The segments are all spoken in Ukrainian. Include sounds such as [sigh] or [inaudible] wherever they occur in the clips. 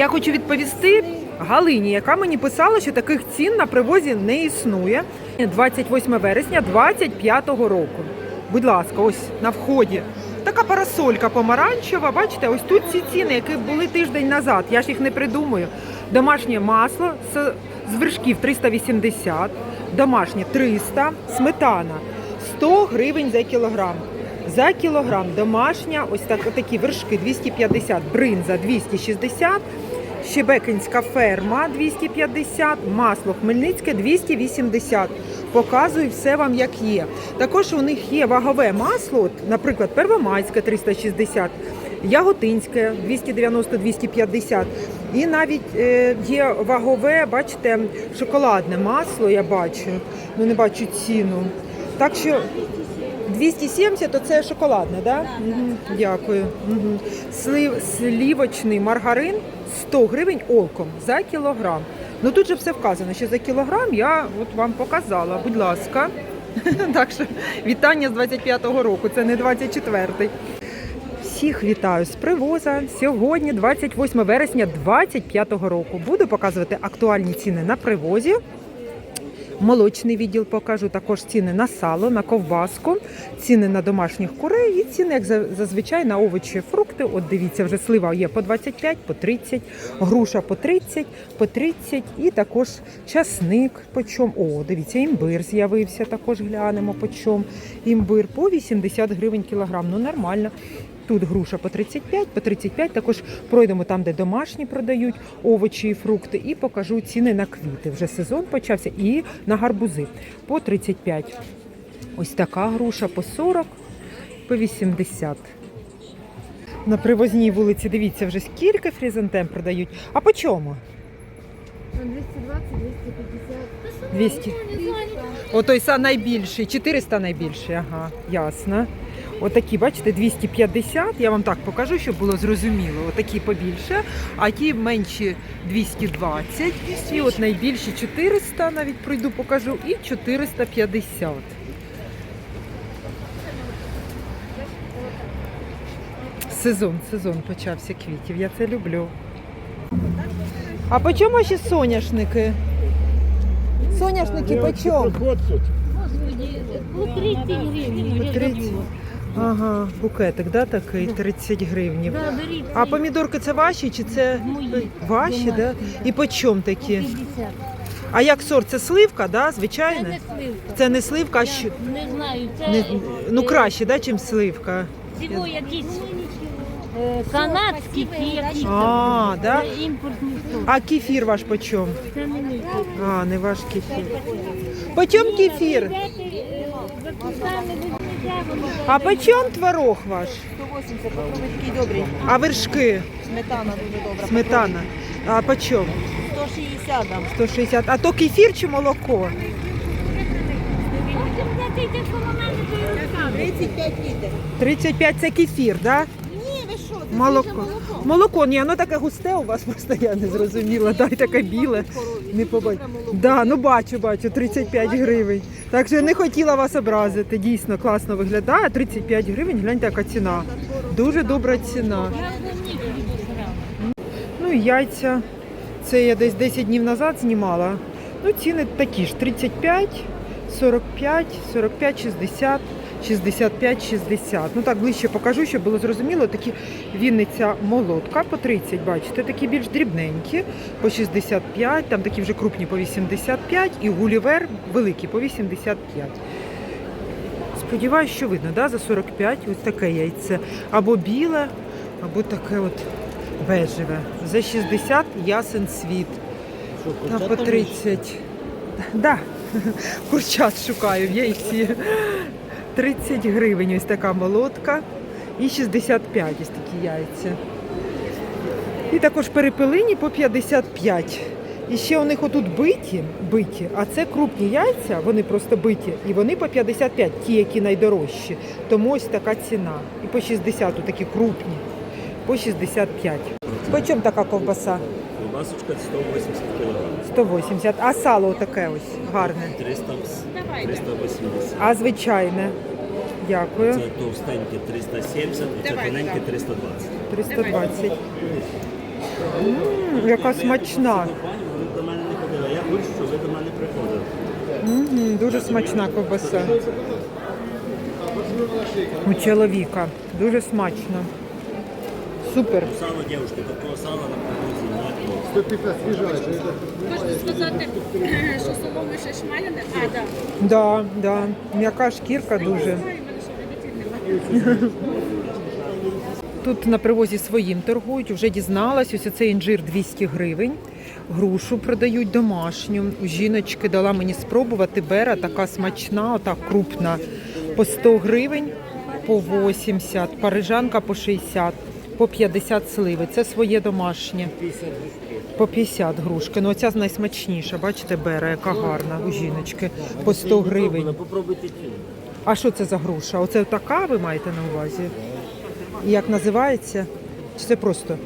Я хочу відповісти Галині, яка мені писала, що таких цін на привозі не існує. 28 вересня 25-го року. Будь ласка, ось на вході. Така парасолька помаранчева. Бачите, ось тут ці ціни, які були тиждень назад. Я ж їх не придумую. Домашнє масло з, вершків 380, домашнє 300, сметана 100 гривень за кілограм. За кілограм домашня, ось так, такі вершки 250, бринза 260, Щебекинська ферма 250, масло Хмельницьке 280. Показую все вам як є. Також у них є вагове масло, наприклад, Первомайське 360, Яготинське 290-250. І навіть е, є вагове, бачите, шоколадне масло, я бачу. Ну не бачу ціну. Так що 270 то це шоколадне, да? Мгм, Дякую. Мгм. Слив, слівочний маргарин 100 гривень олком за кілограм. Ну тут же все вказано, що за кілограм я от вам показала. Будь ласка. [laughs] Так що вітання з 25-го року, це не 24-й. Всіх вітаю з привоза. Сьогодні, 28 вересня 25-го року. Буду показувати актуальні ціни на привозі. Молочний відділ покажу також ціни на сало, на ковбаску, ціни на домашніх курей і ціни, як зазвичай, на овочі, фрукти. От дивіться, вже слива є по 25, по 30, груша по 30, по 30 і також часник по чому. О, дивіться, імбир з'явився, також глянемо по чому. Імбир по 80 гривень кілограм. Ну нормально. Тут груша по 35, по 35. Також пройдемо там, де домашні продають овочі і фрукти, і покажу ціни на квіти. Вже сезон почався і на гарбузи по 35. Ось така груша по 40, по 80. На привозній вулиці, дивіться, вже скільки фрізантем продають. А по чому? 220, 250. 200. Отой найбільший, 400 найбільший, ага, ясно. Отакі, бачите, 250, я вам так покажу, щоб було зрозуміло. Отакі побільше, а ті менші 220. І от найбільші 400, навіть пройду, покажу, і 450. Сезон, сезон почався квітів, я це люблю. А по чому ваші соняшники? Соняшники по чому? Ну, 30 гривень. По 30. Ага, букетик, да, такий, 30 гривнів. Да, беріть. А помідорки це ваші чи це Мої. ваші, да? І по чому такі? 50. А як сорт? Це сливка, да, Це не сливка. Це не сливка, а що? Не знаю, це Не, ну е, краще, да, чим сливка. Всього якісь е, канадські якісь. А, да? Це імпортні сорт. А кефір ваш по чому? Це не мій. А, не ваш кефір. По чому кефір? А по чому творог ваш? 180, попробуй такий добрий. А вершки? Сметана дуже добра. Сметана. А по чому? Попробуй. 160 дам. 160. А то кефір чи молоко? Потім платите коло мене, то 35 літрів. 35 це кефір, да? Молоко. молоко. Ні, воно таке густе у вас просто я не зрозуміла. Дай таке біле. Не побачу. Да, ну бачу, бачу, 35 гривень. Так що я не хотіла вас образити. Дійсно класно виглядає. 35 гривень, гляньте, яка ціна. Дуже добра ціна. Ну яйця. Це я десь 10 днів назад знімала. Ну, ціни такі ж: 35, 45, 45, 60. 65, 60. Ну так ближче покажу, щоб було зрозуміло. Такі Вінниця молотка по 30, бачите, такі більш дрібненькі, по 65, там такі вже крупні по 85 і гулівер великий по 85. Сподіваюсь, що видно, да, за 45 ось таке яйце. Або біле, або таке от бежеве. За 60 ясен світ. Та по 30. Да. [laughs] Курчат шукаю в яйці. 30 гривень ось така молотка. І 65 ось такі яйця. І також перепелині по 55. І ще у них отут биті, биті, а це крупні яйця, вони просто биті, і вони по 55, ті, які найдорожчі. Тому ось така ціна. І по 60 такі крупні, по 65. По чому така ковбаса? Колбасочка 180 кг. 180. А сало таке ось гарне. 300, 380. А звичайне. Дякую. Це товстеньке 370, а це тоненьке 320. 320. М, Мм, яка смачна. Пані, вони до мене не ходили. Я хочу, щоб ви до мене приходили. Мгм, дуже смачна ковбаса. У чоловіка. Дуже смачно. Супер. Сало, дівчатки, такого сала на привозі. Можна сказати, [clears throat] що соломи ще шмаляне? А, так. Да, да. М'яка шкірка дуже. [laughs] Тут на привозі своїм торгують, вже дізналась, ось цей інжир 200 гривень. Грушу продають домашню. У жіночки дала мені спробувати бера, така смачна, отак крупна. По 100 гривень, по 80, парижанка по 60, по 50 сливи. Це своє домашнє. По 50 грушки. Ну оця найсмачніша, бачите, бера, яка гарна у жіночки. По 100 гривень. Попробуйте. А що це за груша? Оце така ви маєте на увазі? І як називається? Чи це просто?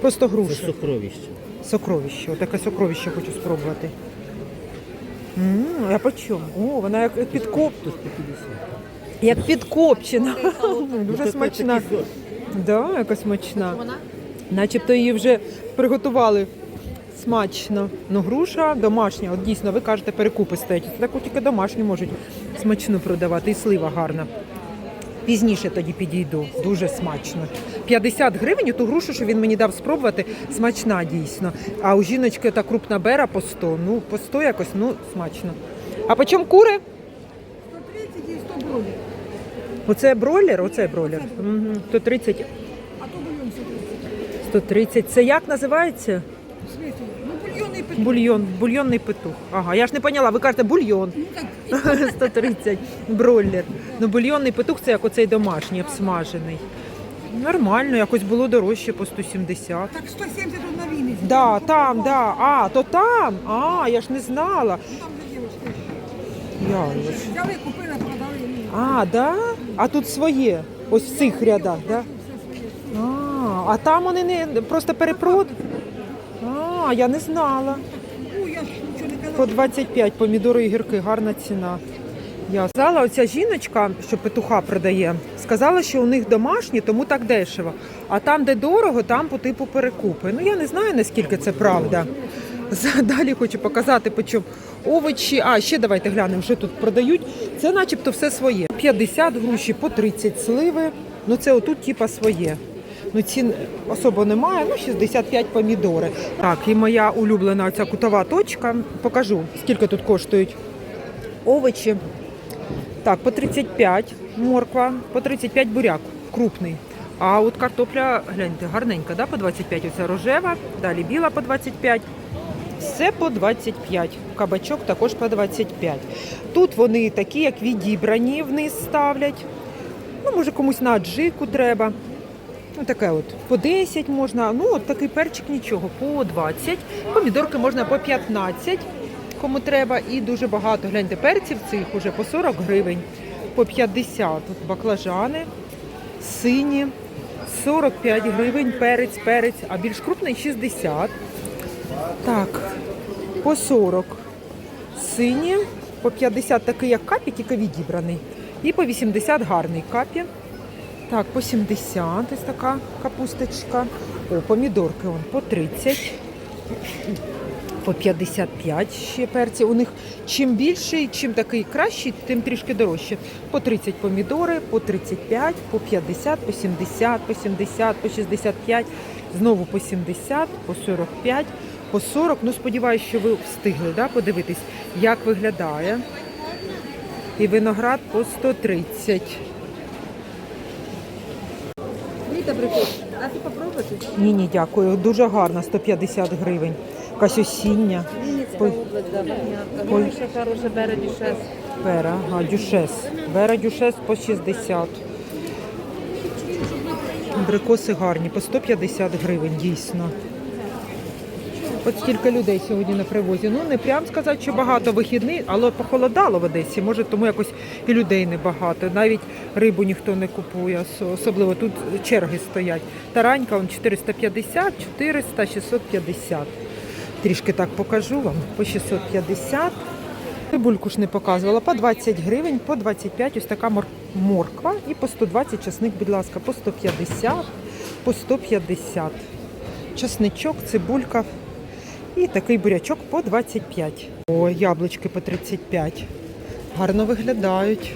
Просто Це груша. сокровище. Сокровище. Отаке сокровище хочу спробувати. м а по чому? О, вона як підкоп... як підкопчена. [laughs] Дуже смачна. Да, яка смачна. Вона? Начебто її вже приготували смачно. Ну, груша домашня. От дійсно, ви кажете, перекупи стоять. Це таку тільки домашню можуть смачну продавати. І слива гарна. Пізніше тоді підійду. Дуже смачно. 50 гривень ту грушу, що він мені дав спробувати, смачна дійсно. А у жіночки та крупна бера по 100. Ну, по 100 якось, ну, смачно. А по чому кури? 130 і 100 бролі. Оце бройлер, оце бройлер. Угу. 130, А то бульйон 130. 130. Це як називається? Ну бульйонний петух. Бульйон, бульйонний петух. Ага, я ж не поняла, ви кажете бульйон. Ну так, [laughs] 130 бройлер. Ну, бульйонний петух це як оцей домашній, обсмажений. Нормально, якось було дорожче по 170. так 170 тут на Вінниці. Да, там, да. А, то там. А, я ж не знала. Ну, Там же дівчатки. Я ж. Взяли, купили, продали. А, да? А тут своє. Ось в цих рядах, да? А, а там вони не просто перепрод. А, я не знала. По 25 помідори і гірки, гарна ціна. Я сказала, оця жіночка, що петуха продає, сказала, що у них домашні, тому так дешево. А там, де дорого, там по типу перекупи. Ну я не знаю, наскільки це правда. [laughs] Далі хочу показати, по овочі. А, ще давайте глянемо, що тут продають. Це начебто все своє. 50 груші, по 30 сливи. Ну це отут типа своє. Ну цін особо немає, ну 65 помідори. Так, і моя улюблена ця кутова точка. Покажу, скільки тут коштують овочі. Так, по 35 морква, по 35 буряк, крупний. А от картопля, гляньте, гарненька, да, по 25. Оця рожева, далі біла по 25. Все по 25. Кабачок також по 25. Тут вони такі, як відібрані, вниз ставлять. Ну, може, комусь на аджику треба. Ну, таке от по 10 можна. Ну, от такий перчик нічого, по 20. Помідорки можна по 15, кому треба. І дуже багато. Гляньте, перців цих уже по 40 гривень, по 50. Тут баклажани, сині, 45 гривень, перець, перець, а більш крупний 60. Так, по 40. Сині, по 50 такий, як капі, тільки відібраний. І по 80 гарний капі. Так, по 70 ось така капусточка. О, помідорки вон по 30. По 55 ще перці. У них чим більший, чим такий кращий, тим трішки дорожче. По 30 помідори, по 35, по 50, по 70, по 70, по 65, знову по 70, по 45, по 40. Ну, сподіваюся, що ви встигли да, подивитись, як виглядає. І виноград по 130. Літа прикол. А ти попробуєш? Ні, ні, дякую. Дуже гарна, 150 гривень. Якась осіння. Вінницька область, да, понятно. Ну, ще хороша бере дюшес. Бера, а дюшес. Бера дюшес по 60. Абрикоси гарні, по 150 гривень, дійсно. От скільки людей сьогодні на привозі. Ну, не прям сказати, що багато вихідний, але похолодало в Одесі. Може, тому якось і людей небагато. Навіть рибу ніхто не купує, особливо тут черги стоять. Таранька он 450, 400, 650. Трішки так покажу вам. По 650. Цибульку ж не показувала. По 20 гривень, по 25 ось така мор- морква. І по 120 часник, будь ласка, по 150, по 150. часничок, цибулька і такий бурячок по 25. О, яблучки по 35. Гарно виглядають.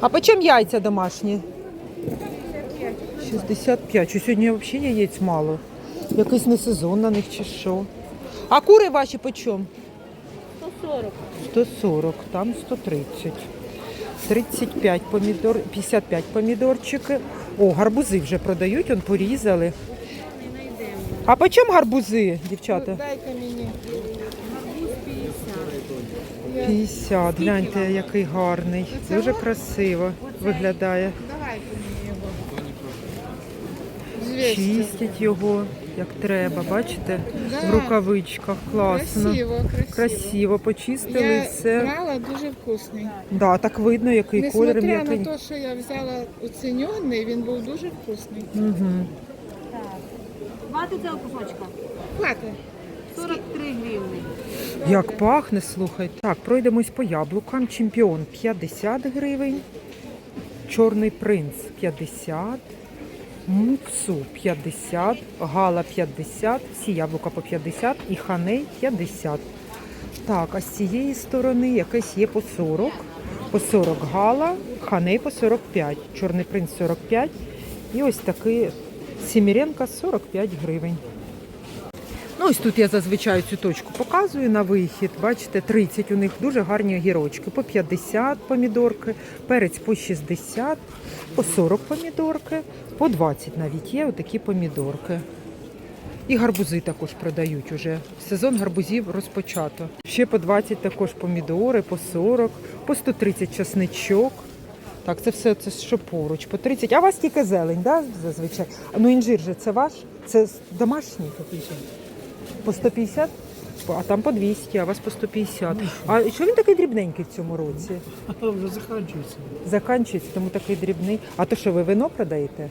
А по чим яйця домашні? 65. Що сьогодні взагалі яєць мало. Якийсь не сезон на них чи що. А кури ваші по чому? 140. 140, там 130. 35 помідор, 55 помідорчики. О, гарбузи вже продають, он порізали. А по чому гарбузи, дівчата? Дайте мені. 50. Гляньте, який гарний. Дуже красиво виглядає. Чистять його як треба, бачите? В рукавичках. Класно. Красиво, красиво. Красиво почистили Я все. брала дуже вкусний. Да, так видно, який колір Несмотря на те, що я взяла оціньоний, він був дуже вкусний. Угу. Хватить цього кусочка? Хватить. 43 гривні. Як пахне, слухай. Так, пройдемось по яблукам. Чемпіон 50 гривень, Чорний принц 50, Муцу 50, Гала 50, всі яблука по 50 і Ханей 50. Так, а з цієї сторони якесь є по 40. По 40 Гала, Ханей по 45, Чорний принц 45 і ось такий Сіміренка 45 гривень. Ну, ось тут я зазвичай цю точку показую на вихід. Бачите, 30 у них дуже гарні огірочки. По 50 помідорки, перець по 60, по 40 помідорки, по 20 навіть є отакі помідорки. І гарбузи також продають уже. Сезон гарбузів розпочато. Ще по 20 також помідори, по 40, по 130 часничок. Так, це все це що поруч, по 30. А у вас тільки зелень, да, зазвичай? А, Ну інжир же це ваш? Це домашній? По 150? А там по 200, а у вас по 150. А що він такий дрібненький в цьому році? А вже закінчується. Заканчується, тому такий дрібний. А то що, ви вино продаєте?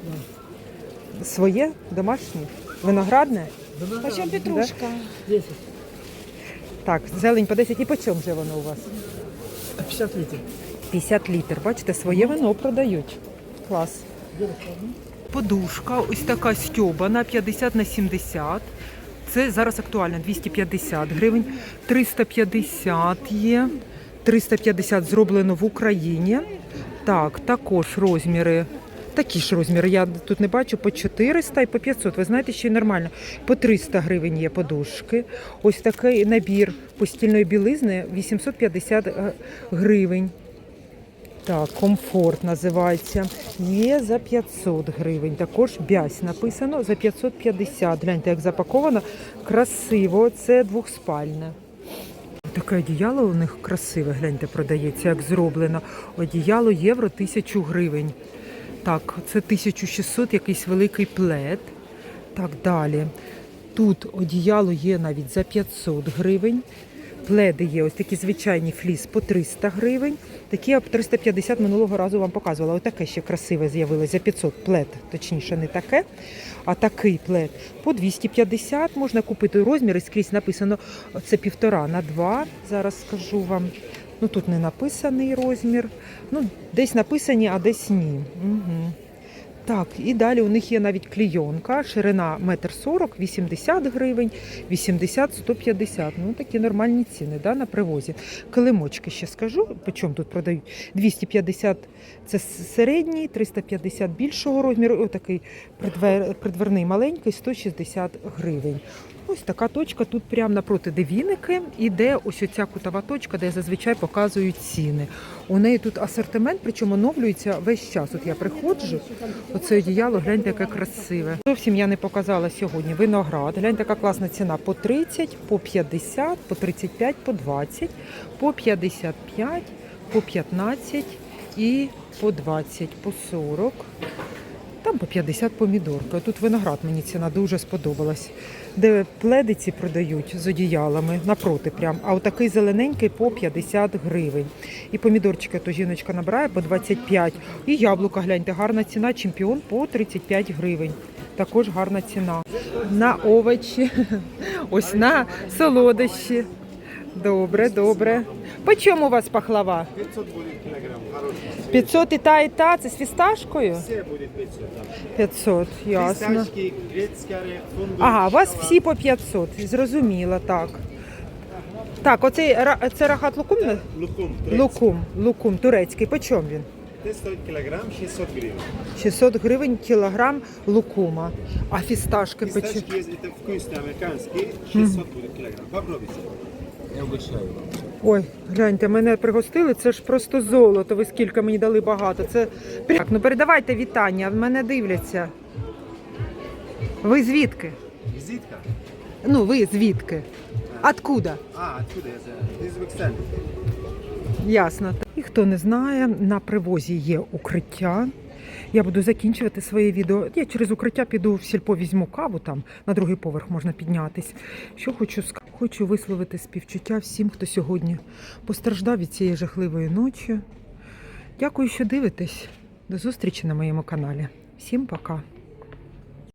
Своє, домашнє? Виноградне? А чим петрушка? 10. Так, зелень по 10. І по чому же воно у вас? 50 літрів. 50 літр. Бачите, своє вино продають. Клас. Подушка, ось така стьобана, 50 на 70. Це зараз актуально 250 гривень, 350 є. 350 зроблено в Україні. Так, також розміри. Такі ж розміри. Я тут не бачу по 400 і по 500. Ви знаєте, що нормально. По 300 гривень є подушки. Ось такий набір постільної білизни 850 е, гривень. Так, комфорт називається. Є за 500 гривень. Також бязь написано за 550. Гляньте, як запаковано. Красиво. Це двохспальне. Таке одіяло у них красиве, гляньте, продається, як зроблено. Одіяло євро 1000 гривень. Так, це 1600, якийсь великий плед. Так, далі. Тут одіяло є навіть за 500 гривень. Пледи є ось такі звичайні фліс по 300 гривень. Такі я 350 минулого разу вам показувала. Отаке ще красиве з'явилось за 500 плед, точніше, не таке, а такий плед по 250 можна купити розмір і скрізь написано це півтора на два. Зараз скажу вам. Ну тут не написаний розмір. Ну, десь написані, а десь ні. Угу. Так, і далі у них є навіть клійонка, ширина 1,40 м, 80 гривень, 80 150 Ну, такі нормальні ціни да, на привозі. Килимочки ще скажу, по чому тут продають. 250 це середній, 350 більшого розміру, отакий придвер, придверний маленький, 160 гривень. Ось така точка тут прямо напроти девіники, і де ось оця кутова точка, де зазвичай показують ціни. У неї тут асортимент, причому оновлюється весь час. От я приходжу, оце одіяло, гляньте, яке красиве. Зовсім я не показала сьогодні виноград. Гляньте, яка класна ціна по 30, по 50, по 35, по 20, по 55, по 15 і по 20, по 40. Там по 50 помідорка. Тут виноград мені ціна дуже сподобалась. Де пледиці продають з одіялами напроти прям. А отакий зелененький по 50 гривень. І помідорчики то жіночка набирає по 25. І яблука, гляньте, гарна ціна, чемпіон по 35 гривень. Також гарна ціна. На овочі, [laughs] ось на солодощі. Добре, добре. По чому у вас пахлава? 500 будет килограмм, хороший. 500 і та, і та, це з фісташкою? Все будет 500, да. 500, ясно. Фисташки, грецкий орех, фундук, Ага, у вас шоколад. всі по 500, зрозуміло, так. Так, оцей ра- це рахат лукум? не? Лукум, турецкий. Лукум, лукум турецький. По чому він? Это стоит килограмм 600 гривен. 600 гривень кілограм лукума. А фісташки по чому? Фисташки есть, это вкусные, американские, 600 будет килограмм. Попробуйте. Я угощаю вам. Ой, гляньте, мене пригостили, це ж просто золото. Ви скільки мені дали багато. Це так, ну передавайте вітання, в мене дивляться. Ви звідки? Визитка? Ну, ви звідки? Откуда? А, откуда я знаю? This. Ясно. І хто не знає, на привозі є укриття. Я буду закінчувати своє відео. Я через укриття піду в сільпо візьму каву, там на другий поверх можна піднятись. Що хочу сказати? Хочу висловити співчуття всім, хто сьогодні постраждав від цієї жахливої ночі. Дякую, що дивитесь. До зустрічі на моєму каналі. Всім пока.